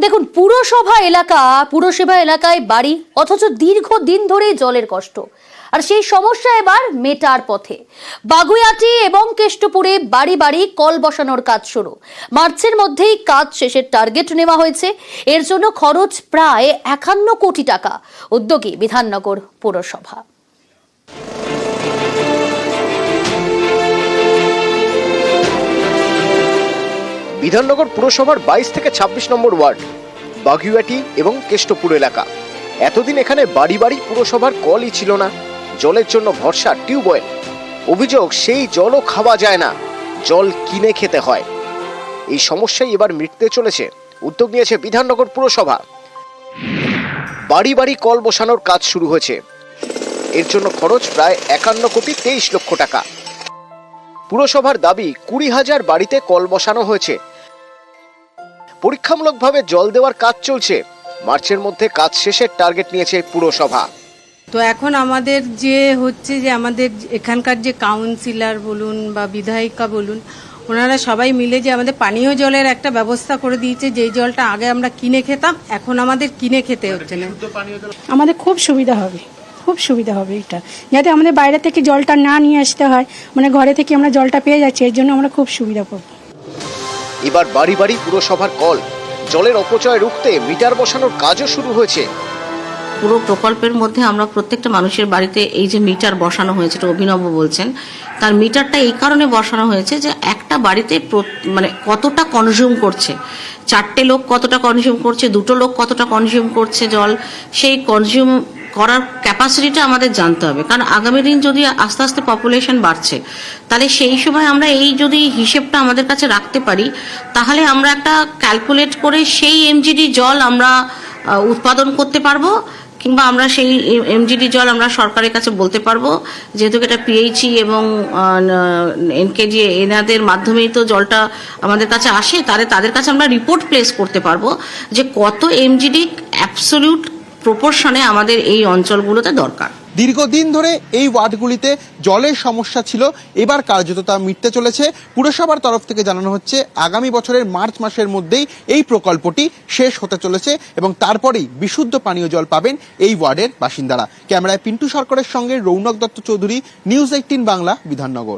দেখুন, পুরসভা এলাকা, পুরসভা এলাকায় বাড়ি, অথচ দীর্ঘ দিন ধরেই জলের কষ্ট। আর সেই সমস্যা এবার মেটার পথে। বাগুইয়াটি এবং কেষ্টপুরে বাড়ি বাড়ি কল বসানোর কাজ শুরু। মার্চের মধ্যেই কাজ শেষের টার্গেট নেওয়া হয়েছে। এর জন্য খরচ প্রায় একান্ন কোটি টাকা। উদ্যোগী বিধাননগর পুরসভা। বিধাননগর পুরসভার বাইশ থেকে ২৬ নম্বর ওয়ার্ড বাগুইয়াটি এবং কেষ্টপুর এলাকা। এতদিন এখানে বাড়ি বাড়ি পুরসভার কলই ছিল না। জলের জন্য ভরসা টিউবওয়েল। অভিযোগ, সেই জলও খাওয়া যায় না। জল কিনে খেতে হয়। এই সমস্যাই এবার মিটতে চলেছে। উদ্যোগ নিয়েছে বিধাননগর পুরসভা। বাড়ি বাড়ি কল বসানোর কাজ শুরু হয়েছে। এর জন্য খরচ প্রায় একান্ন কোটি তেইশ লক্ষ টাকা। পুরসভার দাবি, কুড়ি হাজার বাড়িতে কল বসানো হয়েছে। পরীক্ষামূলকভাবে জল দেওয়ার কাজ চলছে। মার্চের মধ্যে কাজ শেষের টার্গেট নিয়েছে পুরসভা। তো এখন আমাদের যে হচ্ছে যে আমাদের এখানকার যে কাউন্সিলর বলুন বা বিধায়িকা বলুন ওনারা সবাই মিলে যে আমাদের পানীয় জলের একটা ব্যবস্থা করে দিয়েছে যেই জলটা আগে আমরা কিনে খেতাম এখন আমাদের কিনে খেতে হচ্ছে না। আমাদের খুব সুবিধা হবে খুব সুবিধা হবে এটা। যাতে আমাদের বাইরে থেকে জলটা না নিয়ে আসতে হয় মানে ঘরে থেকে আমরা জলটা পেয়ে যাচ্ছি এর জন্য আমরা খুব সুবিধা পাবো এবার বাড়ি বাড়ি পুরসভার কল। জলের অপচয় রুখতে মিটার বসানোর কাজও শুরু হয়েছে। পুরো প্রকল্পের মধ্যে আমরা প্রত্যেকটা মানুষের বাড়িতে এই যে মিটার বসানো হয়েছে, এটা অভিনব বলছেন, তার মিটারটা এই কারণে বসানো হয়েছে যে একটা বাড়িতে মানে কতটা কনজিউম করছে। চারটে লোক কতটা কনজিউম করছে, দুটো লোক কতটা কনজিউম করছে জল, সেই কনজিউম করার ক্যাপাসিটিটা আমাদের জানতে হবে। কারণ আগামী দিন যদি আস্তে আস্তে পপুলেশন বাড়ছে, তাহলে সেই সময় আমরা এই যদি হিসেবটা আমাদের কাছে রাখতে পারি, তাহলে আমরা একটা ক্যালকুলেট করে সেই এমজিডি জল আমরা উৎপাদন করতে পারব, কিংবা আমরা সেই এমজিডি জল আমরা সরকারের কাছে বলতে পারব। যেহেতু এটা পিএইচই এবং এনকেজি এনাদের মাধ্যমেই তো জলটা আমাদের কাছে আসে, তাহলে তাদের কাছে আমরা রিপোর্ট প্লেস করতে পারব যে কত এমজিডি অ্যাবসলিউট প্রপোর্শনে আমাদের এই অঞ্চলগুলোতে দরকার। দীর্ঘদিন ধরে এই ওয়ার্ডগুলিতে জলের সমস্যা ছিল। এবার কার্যত তা মিটতে চলেছে। পুরসভার তরফ থেকে জানানো হচ্ছে, আগামী বছরের মার্চ মাসের মধ্যেই এই প্রকল্পটি শেষ হতে চলেছে এবং তারপরেই বিশুদ্ধ পানীয় জল পাবেন এই ওয়ার্ডের বাসিন্দারা। ক্যামেরায় পিন্টু সরকারের সঙ্গে রৌনক দত্ত চৌধুরী, নিউজ এইটিন বাংলা, বিধাননগর।